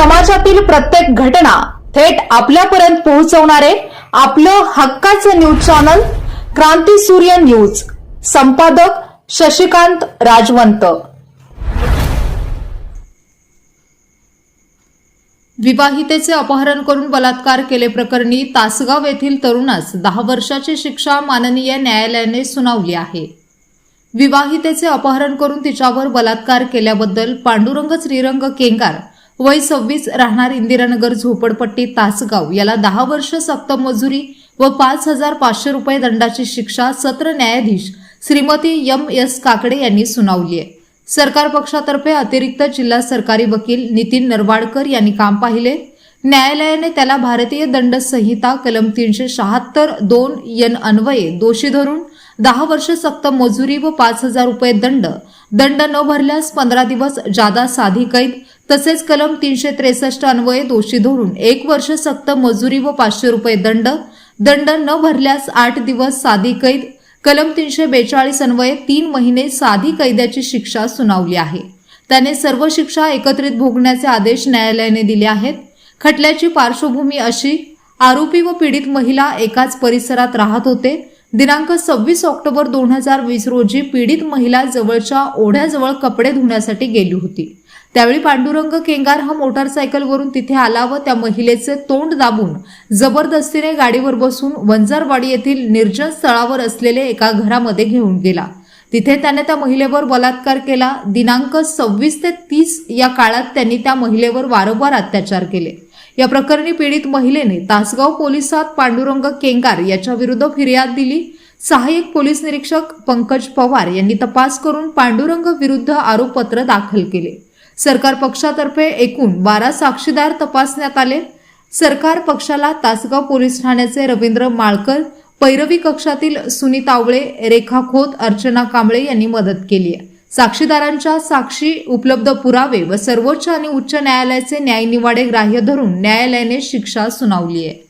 समाजातील प्रत्येक घटना थेट आपल्यापर्यंत पोहोचवणारे आपलं हक्काचं न्यूज चॅनल क्रांती सूर्य न्यूज. संपादक शशिकांत राजवंत. विवाहितेचे अपहरण करून बलात्कार केले प्रकरणी तासगाव येथील तरुणास दहा वर्षाची शिक्षा माननीय न्यायालयाने सुनावली आहे. विवाहितेचे अपहरण करून तिच्यावर बलात्कार केल्याबद्दल पांडुरंग श्रीरंग केंगार वय सव्वीस राहणार इंदिरानगर झोपडपट्टी तासगाव. याला दहा वर्ष सक्त मजुरी व पाच हजार पाचशे रुपये दंडाची शिक्षा सत्र न्यायाधीश श्रीमती एम एस काकडे यांनी सुनावली आहे. सरकार पक्षातर्फे अतिरिक्त जिल्हा सरकारी वकील नितीन नरवाडकर यांनी काम पाहिले. न्यायालयाने त्याला भारतीय दंड संहिता कलम तीनशे शहात्तर दोन यन अन्वये दोषी धरून दहा वर्ष सक्त मजुरी व पाच हजार रुपये दंड दंड न भरल्यास पंधरा दिवस जादा साधी कैद तसेच कलम तीनशे त्रेसष्ट अन्वये दोषी धरून एक वर्ष सक्त मजुरी व पाचशे रुपये दंड दंड न भरल्यास आठ दिवस साधी कैद कलम तीनशे बेचाळीस अन्वये तीन महिने साधी कैद्याची शिक्षा सुनावली आहे. त्याने सर्व शिक्षा एकत्रित भोगण्याचे आदेश न्यायालयाने दिले आहेत. खटल्याची पार्श्वभूमी अशी आरोपी व पीडित महिला एकाच परिसरात राहत होते. दिनांक सव्वीस ऑक्टोबर दोन हजार वीस रोजी पीडित महिला जवळच्या ओढ्याजवळ कपडे धुण्यासाठी गेली होती. त्यावेळी पांडुरंग केंगार हा मोटारसायकलवरून तिथे आला व त्या महिलेचे तोंड दाबून जबरदस्तीने गाडीवर बसून वंजारवाडी येथील निर्जन स्थळावर असलेले एका घरामध्ये घेऊन गेला. तिथे त्याने त्या महिलेवर बलात्कार केला. दिनांक सव्वीस ते तीस या काळात त्यांनी त्या महिलेवर वारंवार अत्याचार केले. या प्रकरणी पीडित महिलेने तासगाव पोलिसात पांडुरंग केंगार याच्या विरुद्ध फिर्याद दिली. सहाय्यक पोलीस निरीक्षक पंकज पवार यांनी तपास करून पांडुरंग विरुद्ध आरोपपत्र दाखल केले. सरकार पक्षातर्फे एकूण बारा साक्षीदार तपासण्यात आले. सरकार पक्षाला तासगाव पोलीस ठाण्याचे रवींद्र माळकर पैरवी कक्षातील सुनीत आवळे रेखा खोत अर्चना कांबळे यांनी मदत केली आहे. साक्षीदारांच्या साक्षी उपलब्ध पुरावे व सर्वोच्च आणि उच्च न्यायालयाचे न्यायनिवाडे ग्राह्य धरून न्यायालयाने शिक्षा सुनावली आहे.